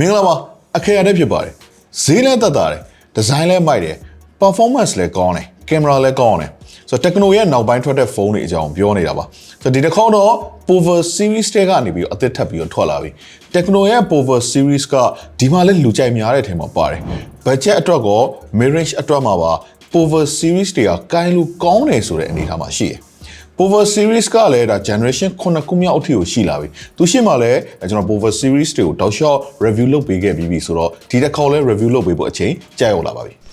မင်္ဂလာပါအခရာတဲ့ဖြစ်ပါတယ်ဈေးလည်းတက်တာတယ်ဒီဇိုင်းလည်းမိုက်တယ် performance လည်းကောင်းတယ်ကင်မရာလည်းကောင်းတယ်ဆိုတော့ Tecno ရဲ့နောက်ပိုင်းထွက်တဲ့ဖုန်းတွေအကြောင်းပြောနေတာပါဆိုတော့ဒီတစ်ခေါက်တော့ Power Series တွေကနေပြီးတော့အသစ်ထပ်ပြီးတော့ထွက်လာပြီ Tecno ရဲ့ Power Series ကဒီမှာလည်းလူကြိုက်များတဲ့အထင်မှာပါတယ် budget အတွက်ကော mid range အတွက်မှာပါ Power Series တွေကကိုင်းလို့ကောင်းတယ်ဆိုတဲ့အနေအထားမှာရှိတယ် Power Series ကလည်းဒါ generation 9ခုမြောက်အထိကိုရှိလာပြီ။သူရှိမှလည်းကျွန်တော် Power Series တွေကိုတောက်လျှောက် review လုပ်ပေးခဲ့ပြီးပြီဆိုတော့ဒီတစ်ခေါက်လည်း review လုပ်ပေးဖို့အချိန်ကြာရောက်လာပါပြီ။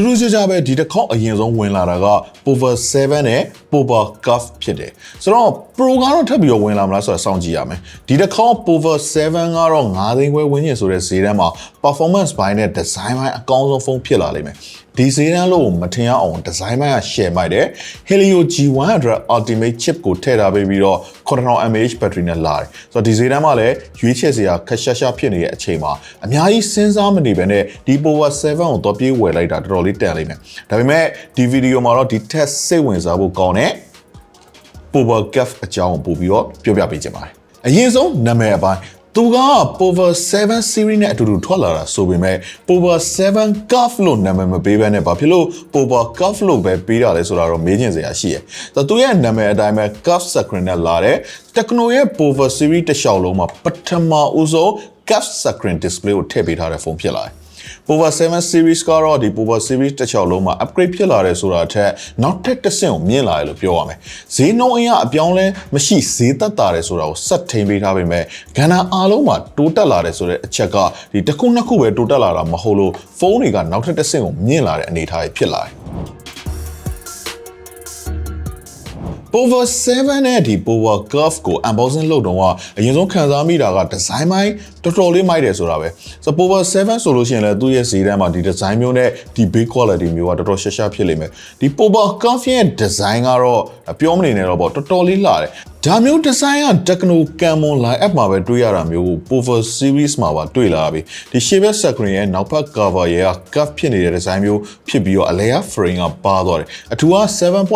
ထူးထူးခြားခြားပဲဒီတစ်ခေါက်အရင်ဆုံးဝင်လာတာက Power 7နဲ့ Power Cuff ဖြစ်တယ်ဆိုတော့ Pro ကတော့ထပ်ပြီးတော့ဝင်လာမလားဆိုတာစောင့်ကြည့်ရမယ်ဒီတစ်ခေါက် Power 7ကတော့9သိန်းခွဲဝန်းကျင်ဆိုတဲ့ဈေးတန်းမှာ performance ဘိုင်းနဲ့ design ဘိုင်းအကောင်းဆုံးဖုန်းဖြစ်လာလိမ့်မယ် ဒီဈေးတန်းလို့မထင်ရအောင် design ဘိုင်းက share မိုက်တယ် Helio G100 Ultimate chip ကိုထည့်ထားပေးပြီးတော့4000 mAh battery နဲ့လာတယ်ဆိုတော့ဒီဈေးတန်းမှာလည်းရွေးချယ်စရာခက်ရှားရှားဖြစ်နေတဲ့အချိန်မှာအများကြီးစဉ်းစားမနေဘဲနဲ့ဒီ Power 7ကိုတော့ပြေးဝယ်လိုက်တာတော်တော်လေးတန်လိမ့်မယ်ဒါပေမဲ့ဒီဗီဒီယိုမှာတော့ဒီ test စိတ်ဝင်စားဖို့ကောင်းတဲ့ Power Cuff အကြောင်းကိုပို့ပြီးတော့ပြောပြပေးချင်ပါတယ်။အရင်ဆုံးနာမည်အပိုင်း သူက Power 7 series နဲ့အတူတူထွက်လာတာဆိုပေမဲ့ Power 7 Cuff လို့နာမည်မပေးဘဲနဲ့ဘာဖြစ်လို့ Power Cuff လို့ပဲပေးတာလဲဆိုတာတော့မေးချင်စရာရှိတယ်။ဆိုတော့သူရဲ့နာမည်အတိုင်းပဲ Cuff screen နဲ့လာတဲ့ Tecno ရဲ့ Power series တစ်လျှောက်လုံးမှာပထမဦးဆုံး Cuff screen display ကိုထည့်ပေးထားတဲ့ဖုန်းဖြစ်လာတယ်။ Power 7 series ကတော့ဒီ Power series တစ်ချောင်းလုံးမှာ upgrade ဖြစ်လာတယ်ဆိုတာထက်နောက်ထပ်တစ်ဆင့်ကိုမြင့်လာတယ်လို့ပြောရမယ်။ဈေးနှုန်းအရအပြောင်းလဲမရှိဈေးသက်သာတယ်ဆိုတာကိုစက်ထိန်ပေးထားပေမဲ့ကဏ္ဍအားလုံးမှာတိုးတက်လာတယ်ဆိုတဲ့အချက်ကဒီတစ်ခုနှစ်ခုပဲတိုးတက်လာတာမဟုတ်လို့ဖုန်းတွေကနောက်ထပ်တစ်ဆင့်ကိုမြင့်လာတဲ့အနေအထားဖြစ်လာတယ်။ Power 7နဲ့ဒီ Power Curve ကို unboxing လုပ်တော့ကအရင်ဆုံးခံစားမိတာက design ပိုင်းတော်တော်လေးမိုက်တယ်ဆိုတာပဲဆိုတော့ Power 7ဆိုလို့ရှိရင်လည်းသူ့ရဲ့ဈေးတန်းမှာဒီ design မျိုးနဲ့ဒီ big quality မျိုးကတော်တော်ရှားရှားဖြစ်လိမ့်မယ်ဒီ Power Curve ရဲ့ design ကတော့ပြောမနေနဲ့တော့ပေါ့တော်တော်လေးလာတယ် ဒါမျိုး design က Tecno Camon Line App မှာပဲတွေ့ရတာမျိုးကို Power Series မှာပါတွေ့လာပြီဒီ Shaver Screen ရဲ့နောက်ဘက် cover ရဲ့ curve ဖြစ်နေတဲ့ design မျိုးဖြစ်ပြီးတော့အလဲရ frame ကပါသွားတယ်အထူးက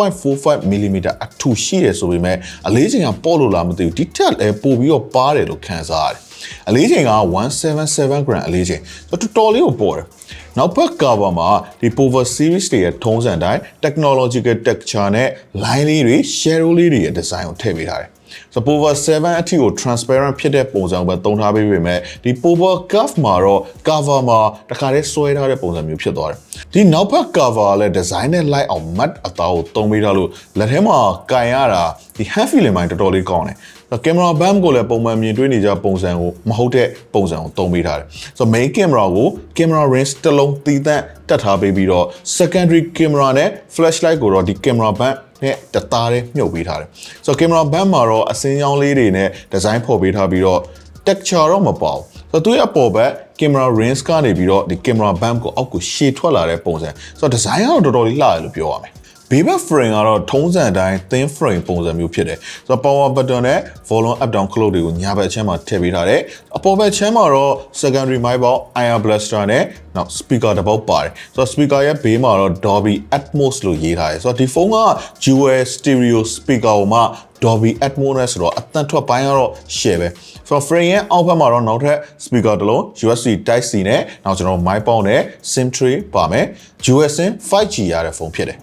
7.45 mm အထူရှိတယ်ဆိုပေမဲ့အလေးချိန်ကပေါ့လို့လားမသိဘူးဒီထက်လည်းပိုပြီးတော့ပါတယ်လို့ခံစားရတယ်အလေးချိန်က177 gram အလေးချိန်ဆိုတော့တော်တော်လေးကိုပေါ့တယ် နောက်ဘက် cover မှာဒီ Power Series တွေရဲ့ထုံးစံတိုင်း technological texture နဲ့ line လေးတွေ shadow လေးတွေရဲ့ design ကိုထည့်ပေးထားတယ် ဆိုတော့ Power 7အထိကို transparent ဖြစ်တဲ့ပုံစံကိုပဲသုံးထားပေးပေမဲ့ဒီ Power Curve မှာတော့ cover မှာတခါတည်းဆွဲထားတဲ့ပုံစံမျိုးဖြစ်သွားတယ်ဒီနောက်ဘက် cover ကလည်း design နဲ့ light အောင် matte အသားကိုသုံးပေးထားလို့လက်ထဲမှာကင်ရတာဒီ hand feeling ပိုင်းတော်တော်လေးကောင်းတယ်ကင်မရာဘမ်ကိုလည်းပုံမှန်မြင်တွေ့နေကြပုံစံကိုမဟုတ်တဲ့ပုံစံကိုသုံးပေးထားတယ်။ဆိုတော့ main camera ကို camera lens တစ်လုံးတည်တံ့တက်ထားပေးပြီးတော့ secondary camera နဲ့ flashlight ကိုတော့ဒီ camera band နဲ့တသားလေးမြုပ်ပေးထားတယ်။ဆိုတော့ camera band မှာတော့အစင်းကြောင်းလေးတွေနဲ့ design ဖော်ပေးထားပြီးတော့ texture တော့မပေါ့ဆိုတော့သူရဲ့အပေါ်ဘက် camera lens ကနေပြီးတော့ဒီ camera band ကိုအောက်ကိုရှေ့ထွက်လာတဲ့ပုံစံဆိုတော့ design ကတော့တော်တော်လေးလှတယ်လို့ပြောရမယ်။ဘေးဘက် frame ကတော့ထုံးစံအတိုင်း thin frame ပုံစံမျိုးဖြစ်တယ်ဆိုတော့ power button နဲ့ volume up down close တွေကိုညာဘက်အချမ်းမှာထည့်ပေးထားတယ်အပေါ်ဘက်ချမ်းမှာတော့ secondary mic box IR blaster နဲ့ နောက် speaker တစ်ပုတ်ပါတယ်ဆိုတော့ speaker ရဲ့ဘေးမှာတော့ Dolby Atmos လို့ရေးထားတယ်ဆိုတော့ဒီဖုန်းက dual stereo speaker ကိုမှ Dolby Atmos နဲ့ဆိုတော့အသံထွက်ပိုင်းကတော့ share ပဲဆိုတော့ frame ရဲ့အောက်ဘက်မှာတော့နောက်ထပ် speaker တစ်လုံး USB Type C နဲ့နောက်ကျွန်တော် mic box နဲ့ SIM tray ပါမယ် dual SIM 5G ရတဲ့ဖုန်းဖြစ်တယ်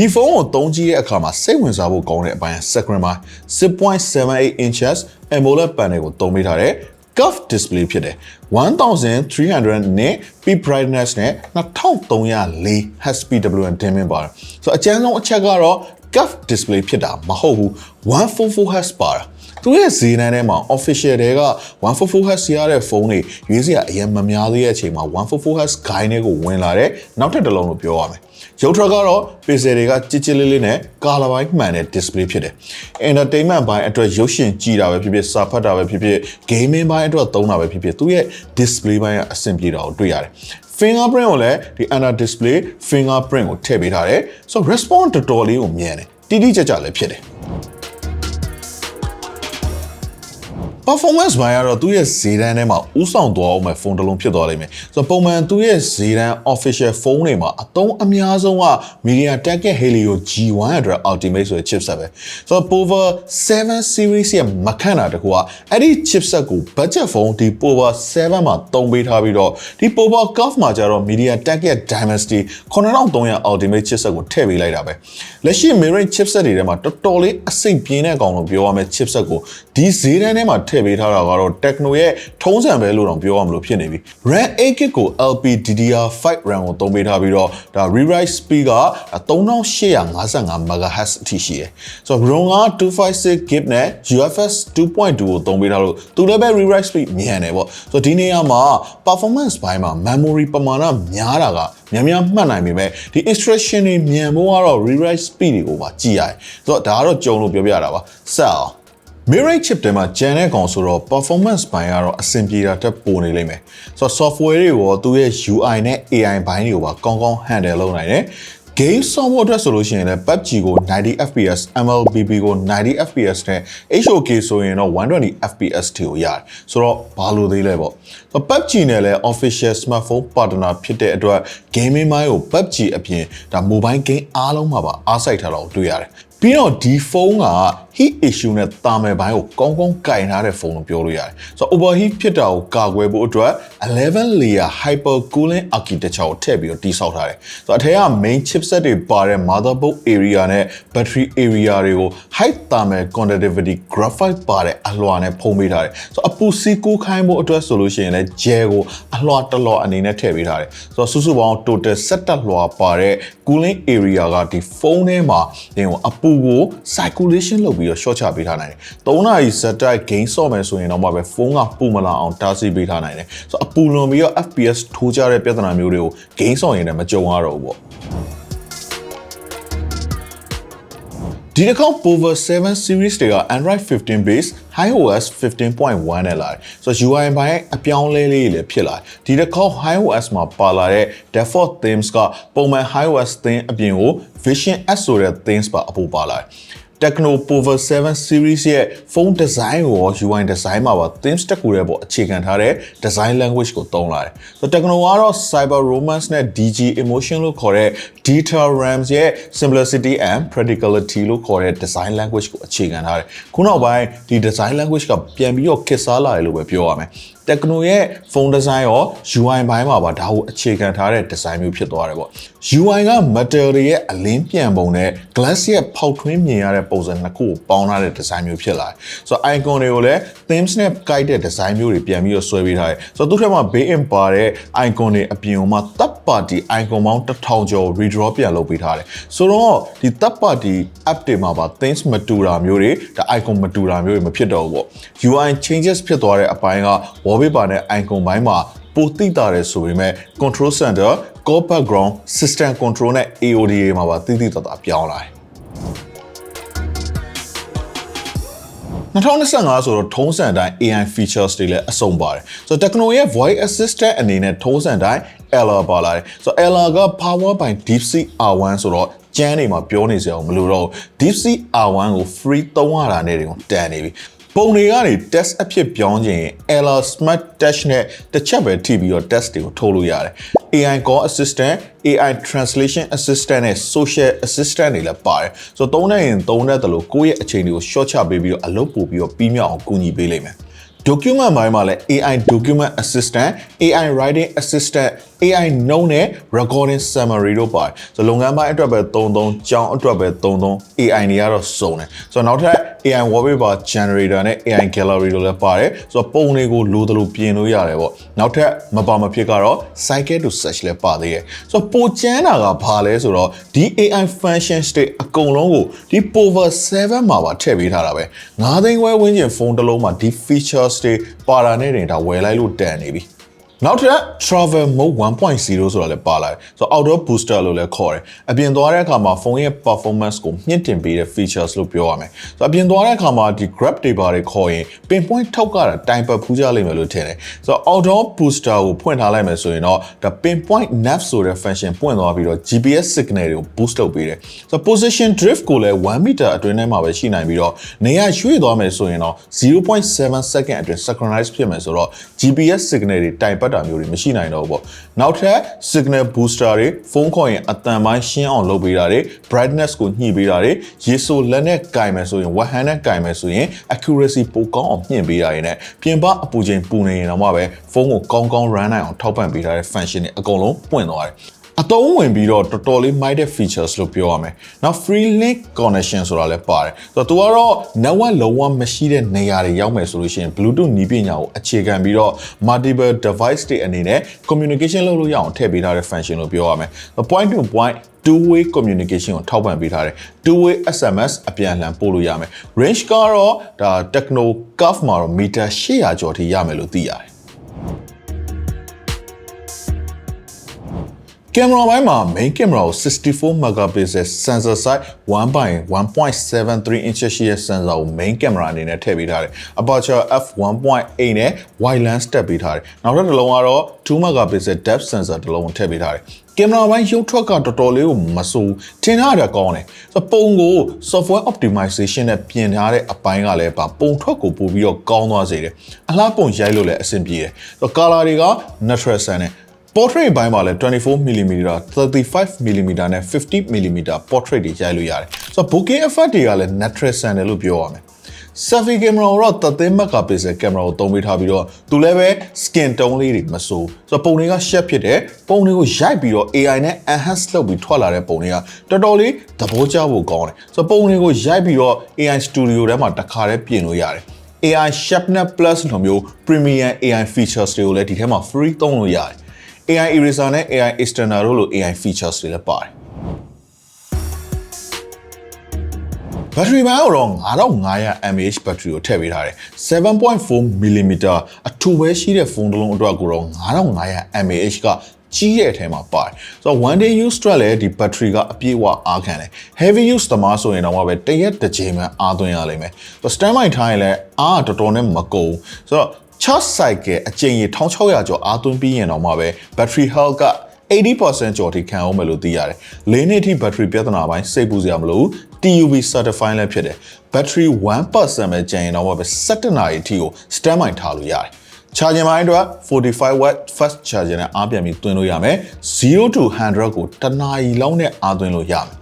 ဒီဖုန်းကိုသုံးကြည့်တဲ့အခါမှာစိတ်ဝင်စားဖို့ကောင်းတဲ့အပိုင်း screen မှာ6.78 inches AMOLED panel ကိုသုံးပေးထားတဲ့ curve display ဖြစ်တယ်1300 nit peak brightness နဲ့2304 HPWM dimming ပါတယ်ဆိုတော့အကျန်းဆုံးအချက်ကတော့ curve display ဖြစ်တာမဟုတ်ဘူး144 Hz ပါတာသူရဲ့ဈေးနှန်းထဲမှာ official တွေက144 Hz ရတဲ့ဖုန်းတွေရွေးစရာအရင်မများသေးတဲ့အချိန်မှာ144 Hz guide နဲ့ကိုဝင်လာတဲ့နောက်ထပ်တစ်လုံးလို့ပြောရမယ် ရုပ်ထွက်ကတော့ pixel တွေကကြစ်ကြစ်လေးလေးနဲ့ color ပိုင်းမှန်တဲ့ display ဖြစ်တယ် entertainment ဘိုင်းအတွက်ရုပ်ရှင်ကြည့်တာပဲဖြစ်ဖြစ်စာဖတ်တာပဲဖြစ်ဖြစ် gaming ဘိုင်းအတွက်သုံးတာပဲဖြစ်ဖြစ်သူရဲ့ display ဘိုင်းကအဆင်ပြေတာကိုတွေ့ရတယ် fingerprint ကိုလည်းဒီ under display fingerprint ကိုထည့်ပေးထားတယ်ဆိုတော့ response တော်တော်လေးကိုမြန်တယ်တိတိကျကျလည်းဖြစ်တယ် performance ဘိုင်းကတော့သူ့ရဲ့ဈေးတန်းထဲမှာဥဆောင်သွားအောင်မဲ့ဖုန်းတစ်လုံးဖြစ်သွားလိမ့်မယ်ဆိုတော့ပုံမှန်သူ့ရဲ့ဈေးတန်း official ဖုန်းတွေမှာအသုံးအများဆုံးက MediaTek ရဲ့ Helio G100 Ultimate ဆိုတဲ့ chipset ပဲဆိုတော့ Power 7 series ရဲ့မခန့်တာတကူကအဲ့ဒီ chipset ကို budget ဖုန်းဒီ Power 7မှာတုံးပေးထားပြီးတော့ဒီ Power Curve မှာကျတော့ MediaTek ရဲ့ Dimensity 9300 Ultimate chipset ကိုထည့်ပေးလိုက်တာပဲလက်ရှိ mid-range chipset တွေထဲမှာတော်တော်လေးအစိမ့်ပြင်းတဲ့အကောင်လို့ပြောရမယ် chipset ကို ဒီဈေးတန်းထဲမှာထည့်ပေးထားတာကတော့ Tecno ရဲ့ထုံးစံပဲလို့တော့ပြောရမလို့ဖြစ်နေပြီ RAM 8GB ကို LPDDR5 RAM ကိုသုံးပေးထားပြီးတော့ဒါ rewrite speed က3855 MHz အထိရှိတယ်ဆိုတော့ ROM က 256GB နဲ့ UFS 2.2ကိုသုံးပေးထားလို့သူလည်းပဲ rewrite speed မြန်တယ်ပေါ့ဆိုတော့ဒီနေရာမှာ performance ဘိုင်းမှာ memory ပမာဏများတာကများများမှတ်နိုင်ပေမဲ့ဒီ instruction တွေမြန်ဖို့ကတော့ rewrite speed တွေကိုပါကြည့်ရတယ်ဆိုတော့ဒါကတော့ကြုံလို့ပြောပြတာပါဆက်အောင် Mirror chip တွေမှာကျန်တဲ့ကောင်ဆိုတော့ performance ဘိုင်းကတော့အဆင်ပြေတာတက်ပိုနေလိမ့်မယ်။ဆိုတော့ software တွေရောသူ့ရဲ့ UI နဲ့ AI ဘိုင်းတွေကိုပါကောင်းကောင်း handle လုပ်နိုင်တယ်။ game ဆော့ဖို့အတွက်ဆိုလို့ရှိရင်လည်း PUBG ကို90 FPS, MLBB ကို90 FPS နဲ့ HOK ဆိုရင်တော့120 FPS ထိကိုရတယ်။ဆိုတော့ဘာလို့သေးလဲပေါ့။ဆိုတော့ PUBG နဲ့လည်း official smartphone partner ဖြစ်တဲ့အတွက် gaming ဘိုင်းကို PUBG အပြင်ဒါ mobile game အားလုံးမှာပါအားစိုက်ထားတာကိုတွေ့ရတယ်။ ပြီးတော့ဒီဖုန်းက heat issue နဲ့တာမယ်ဘိုင်းကိုကောင်းကောင်းကင်ထားတဲ့ဖုန်းလို့ပြောလို့ရတယ်။ဆိုတော့ overheat ဖြစ်တာကိုကာကွယ်ဖို့အတွက်11 layer hyper cooling architecture ကိုထည့်ပြီးတော့တိစောက်ထားတယ်။ဆိုတော့အထက်က main chipset တွေပါတဲ့ motherboard area နဲ့ battery area တွေကို high thermal conductivity graphite ပါတဲ့အလွှာနဲ့ဖုံးပေးထားတယ်။ဆိုတော့အပူစီးကူးခိုင်းဖို့အတွက်ဆိုလို့ရှိရင်လည်း gel ကိုအလွှာတစ်လွှာအနေနဲ့ထည့်ပေးထားတယ်။ဆိုတော့စုစုပေါင်း total 7လွှာပါတဲ့ cooling area ကဒီဖုန်းထဲမှာဒီကိုအပူကို circulation လုပ်ပြီးတော့ short ချပေးထားနိုင်တယ်။3နာရီစက်တိုက် gain ဆော့မယ်ဆိုရင်တော့မှပဲဖုန်းကပူမလာအောင်တားဆီးပေးထားနိုင်တယ်။ဆိုတော့အပူလွန်ပြီးတော့ FPS ထိုးကြတဲ့ပြဿနာမျိုးတွေကို gain ဆော့ရင်လည်းမကြုံရတော့ဘူးပေါ့။ ဒီတစ်ခေါက် Power 7 series တွေက Android 15 base iOS 15.1နဲ့လာတယ်ဆိုတော့ UI ဘိုင်းအပြောင်းလဲလေးတွေလည်းဖြစ်လာတယ်ဒီတစ်ခေါက် iOS မှာပါလာတဲ့ default themes ကပုံမှန် iOS theme အပြင်ကို Vision S ဆိုတဲ့ themes ပါအပူပါလာတယ် Tecno Power 7 series ရဲ့ phone design ကိုရော UI design မှာပါ themes တက်ကူတဲ့ပေါ့အခြေခံထားတဲ့ design language ကိုသုံးလာတယ်။ဆိုတော့ Tecno ကတော့ cyber romance နဲ့ DG emotion လို့ခေါ်တဲ့ data rams ရဲ့ simplicity and practicality လို့ခေါ်တဲ့ design language ကိုအခြေခံထားတယ်။ခုနောက်ပိုင်းဒီ design language ကပြန်ပြီးတော့ခေတ်စားလာတယ်လို့ပဲပြောရမယ်။ Tecno ရဲ့ phone design ရော UI ဘိုင်းမှာပါဒါကိုအခြေခံထားတဲ့ design မျိုးဖြစ်သွားတယ်ပေါ့ UI က metal တွေရဲ့အလင်းပြန်ပုံနဲ့ glass ရဲ့ဖောက်ထွင်းမြင်ရတဲ့ပုံစံနှစ်ခုကိုပေါင်းထားတဲ့ design မျိုးဖြစ်လာတယ်ဆိုတော့ icon တွေကိုလည်း themes နဲ့ကိုက်တဲ့ design မျိုးတွေပြန်ပြီးတော့ဆွဲပေးထားတယ်ဆိုတော့သူ့ထက်မှာ bay in ပါတဲ့ icon တွေအပြင်မှာ third party icon ပေါင်း1000ကျော် redraw ပြန်လုပ်ပေးထားတယ်ဆိုတော့ဒီ third party app တွေမှာပါ themes မတူတာမျိုးတွေဒါ icon မတူတာမျိုးတွေမဖြစ်တော့ဘူးပေါ့ UI changes ဖြစ်သွားတဲ့အပိုင်းက wallpaper နဲ့ icon ဘိုင်းမှာပိုတိတာတယ်ဆိုပေမဲ့ control center core background system control နဲ့ AODA မှာပါတိတိတတ်တာပြောင်းလာတယ်2025ဆိုတော့ထုံးစံတိုင်း AI features တွေလည်းအစုံပါတယ်ဆိုတော့ Tecno ရဲ့ voice assistant အနေနဲ့ထုံးစံတိုင်း Ella ပါလာတယ်ဆိုတော့ Ella က power by DeepSeek R1 ဆိုတော့ကျန်းနေမှာပြောနေစရာမလိုတော့ဘူး DeepSeek R1 ကို free သုံးရတာနဲ့တင်တန်နေပြီ ပုံတွေကနေ test အဖြစ်ပြောင်းခြင်း Ella Smart Touch နဲ့တစ်ချက်ပဲထိပြီးတော့ test တွေကိုထုတ်လို့ရတယ် AI Call Assistant AI Translation Assistant နဲ့ Social Assistant တွေလည်းပါတယ်ဆိုတော့သုံးနေရင်သုံးတဲ့တလို့ကိုယ့်ရဲ့အချိန်တွေကို short ချပေးပြီးတော့အလုပ်ပို့ပြီးတော့ပြီးမြောက်အောင်ကူညီပေးလိမ့်မယ် document ဘိုင်းမှာလည်း AI document assistant AI writing assistant AI note နဲ့ recording summary တို့ပါတယ်ဆိုတော့လုပ်ငန်းပိုင်းအတွက်ပဲ33ကြောင်းအတွက်ပဲ33 AI တွေကတော့စုံတယ်ဆိုတော့နောက်ထပ် AI wallpaper generator နဲ့ AI gallery တို့လည်းပါတယ်ဆိုတော့ပုံတွေကိုလိုသလိုပြင်လို့ရတယ်ပေါ့နောက်ထပ်မပါမဖြစ်ကတော့ cycle to search လည်းပါသေးတယ်ဆိုတော့ပိုကျန်းတာကဘာလဲဆိုတော့ဒီ AI functions တွေအကုန်လုံးကိုဒီ Power 7မှာပါထည့်ပေးထားတာပဲ9သိန်းဝဲဝန်းကျင်ဖုန်းတစ်လုံးမှာဒီ features တွေပါတာနဲ့တင်ဒါဝယ်လိုက်လို့တန်နေပြီ နောက်ထပ် travel mode 1.0ဆိုတာလည်းပါလာတယ်ဆိုတော့ outdoor booster လို့လည်းခေါ်တယ်အပြင်သွားတဲ့အခါမှာဖုန်းရဲ့ performance ကိုမြင့်တင်ပေးတဲ့ features လို့ပြောရမယ်ဆိုတော့အပြင်သွားတဲ့အခါမှာဒီ grab တွေပါတွေခေါ်ရင် pinpoint ထောက်ကတာတိုင်ပတ်ဖူးကြလိမ့်မယ်လို့ထင်တယ်ဆိုတော့ outdoor booster ကိုဖွင့်ထားလိုက်မယ်ဆိုရင်တော့ဒါ pinpoint nav ဆိုတဲ့ function ပွင့်သွားပြီးတော့ GPS signal တွေကို boost လုပ်ပေးတယ်ဆိုတော့ position drift ကိုလည်း1 meter အတွင်းထဲမှာပဲရှိနိုင်ပြီးတော့နေရာရွှေ့သွားမယ်ဆိုရင်တော့0.7 second အတွင်း synchronize ဖြစ်မယ်ဆိုတော့ GPS signal တွေတိုင်ပတ်တာမျိုးတွေမရှိနိုင်တော့ဘူးပေါ့နောက်ထပ် signal booster တွေဖုန်းခေါ်ရင်အတန်ပိုင်းရှင်းအောင်လုပ်ပေးတာတွေ brightness ကိုညှိပေးတာတွေရေဆိုလက်နဲ့ကင်မယ်ဆိုရင် one hand နဲ့ကင်မယ်ဆိုရင် accuracy ပိုကောင်းအောင်မြှင့်ပေးတာတွေနဲ့ပြင်ပအပူချိန်ပူနေရင်တော့မှပဲဖုန်းကိုကောင်းကောင်း run နိုင်အောင်ထောက်ပံ့ပေးထားတဲ့ function တွေအကုန်လုံးပွင့်သွားတယ် အသုံးဝင်ပြီးတော့တော်တော်လေးမိုက်တဲ့ features လို့ပြောရမယ်။နောက် free link connection ဆိုတာလည်းပါတယ်။ဆိုတော့ तू ကတော့ network လုံးဝမရှိတဲ့နေရာတွေရောက်မယ်ဆိုလို့ရှိရင် Bluetooth နည်းပညာကိုအခြေခံပြီးတော့ multiple device တွေအနေနဲ့ communication လုပ်လို့ရအောင်ထည့်ပေးထားတဲ့ function လို့ပြောရမယ်။ point to point two way communication ကိုထောက်ပံ့ပေးထားတယ် two way SMS အပြန်အလှန်ပို့လို့ရမယ် range ကတော့ဒါ Techno Curve မှာတော့ meter 800ကျော်ထိရမယ်လို့သိရတယ် ကင်မရာပိုင်းမှာ main camera ကို64 megapixel sensor size 1.1.73 inch ရှိတဲ့ sensor ကို main camera အနေနဲ့ထည့်ပေးထားတယ်။ aperture f1.8 နဲ့ wide lens တက်ပေးထားတယ်။နောက်တစ်လုံးကတော့2 megapixel depth sensor တစ်လုံးထည့်ပေးထားတယ်။ကင်မရာပိုင်းရုပ်ထွက်ကတော်တော်လေးကိုမဆိုးထင်ထားရတာကောင်းတယ်ဆိုပုံကို software optimization နဲ့ပြင်ထားတဲ့အပိုင်းကလည်းပါပုံထွက်ကိုပို့ပြီးတော့ကောင်းသွားစေတယ်အလားပုံရိုက်လို့လည်းအဆင်ပြေတယ်ဆို color တွေက natural sun နဲ့ portrait ဘိုင်းမှာလည်း 24mm 35mm နဲ့ 50mm portrait တွေရိုက်လို့ရတယ်ဆိုတော့ bokeh effect တွေကလည်း natural sun တယ်လို့ပြောရမယ် selfie camera တော့တသိန်း megapixel camera ကိုသုံးပေးထားပြီးတော့သူလည်းပဲ skin tone လေးတွေမစိုးဆိုတော့ပုံတွေက sharp ဖြစ်တယ်ပုံတွေကိုရိုက်ပြီးတော့ AI နဲ့ enhance လုပ်ပြီးထွက်လာတဲ့ပုံတွေကတော်တော်လေးသဘောကျဖို့ကောင်းတယ်ဆိုတော့ပုံတွေကိုရိုက်ပြီးတော့ AI studio ထဲမှာတစ်ခါတည်းပြင်လို့ရတယ် AI Sharpness Plus လိုမျိုး premium AI features တွေကိုလည်းဒီထဲမှာ free သုံးလို့ရတယ် AI eraser နဲ့ AI extender တို့လို AI features တွေလည်းပါတယ်ဘက်ထရီပိုင်းတော့9500 mAh ဘက်ထရီကိုထည့်ပေးထားတယ်7.4 mm အထူပဲရှိတဲ့ဖုန်းတစ်လုံးအတွက်ကိုတော့9500 mAh ကကြီးတဲ့အထဲမှာပါတယ်ဆိုတော့ one day use အတွက်လည်းဒီ battery ကအပြည့်အဝအားခံတယ် heavy use သမားဆိုရင်တော့ပဲတရက်တစ်ချိန်မှအားသွင်းရလိမ့်မယ်ဆိုတော့ standby ထားရင်လည်းအားတော်တော်နဲ့မကုန်ဆိုတော့ charge cycle အကြိမ်ရေ1600ကျော်အားသွင်းပြီးရင်တော့မှပဲ battery health က80%ကျော်ထိခံအောင်မယ်လို့သိရတယ်။၄နှစ်ထိ battery ပြဿနာပိုင်းစိတ်ပူစရာမလိုဘူး TUV certified လည်းဖြစ်တယ်။ battery 1%ပဲကျန်ရင်တော့ပဲ17နာရီထိကို standby ထားလို့ရတယ်။ charging ပိုင်းအတွက်45 watt fast charger နဲ့အားပြန်ပြီးသွင်းလို့ရမယ်0 to 100ကိုတနာရီလောက်နဲ့အားသွင်းလို့ရမယ်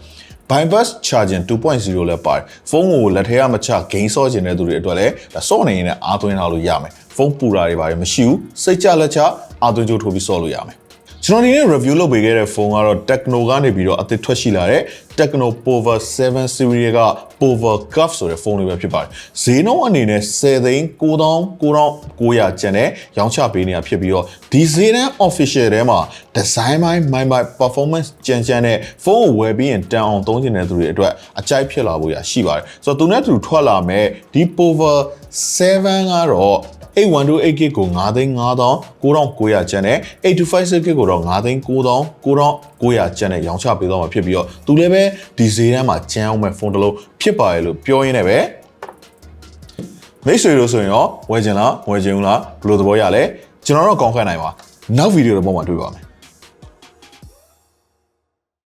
bypass charging 2.0လည်းပါတယ်ဖုန်းကိုလက်ထဲကမချ gain ဆော့ကျင်တဲ့သူတွေအတွက်လည်းဒါဆော့နေရင်လည်းအားသွင်းထားလို့ရမယ် ဖုန်းပူတာတွေပါတယ်မရှိဘူးစိတ်ကြလက်ချအားသွင်းကြိုးထိုးပြီးဆော့လို့ရမယ်ကျွန်တော်ဒီနေ့ review လုပ်ပေးခဲ့တဲ့ဖုန်းကတော့ Tecno ကနေပြီးတော့အသစ်ထွက်ရှိလာတဲ့ Tecno Power 7 series က Power Curve ဆိုတဲ့ဖုန်းလေးပဲဖြစ်ပါတယ်။ဈေးနှုန်းအနေနဲ့10သိန်း9900ကျန်တဲ့ရောင်းချပေးနေတာဖြစ်ပြီးတော့ဒီဈေးတန်း official ထဲမှာ design ပိုင်း mind by performance ကြံကြံတဲ့ဖုန်းကိုဝယ်ပြီးရင်တန်အောင်သုံးချင်တဲ့သူတွေအတွက်အကြိုက်ဖြစ်လာဖို့ရရှိပါတယ်။ဆိုတော့သူနဲ့သူထွက်လာမဲ့ဒီ Power 7ကတော့ 8128 gig ကို9သိန်း9900ကျန်တဲ့8256 gig ကိုတော့9သိန်း9900ကျန်တဲ့ရောင်းချပေးတော့မှာဖြစ်ပြီးတော့သူလည်းပဲဒီဈေးတန်းမှာကျန်းအောင်မဲ့ဖုန်းတစ်လုံးဖြစ်ပါရဲ့လို့ပြောရင်းနဲ့ပဲမိတ်ဆွေတို့ဆိုရင်ရောဝယ်ချင်လားဝယ်ချင်ဘူးလားဘယ်လိုသဘောရလဲကျွန်တော်တော့ကောင်းခွင့်နိုင်ပါနောက်ဗီဒီယိုတော့ပုံမှန်တွေ့ပါမယ်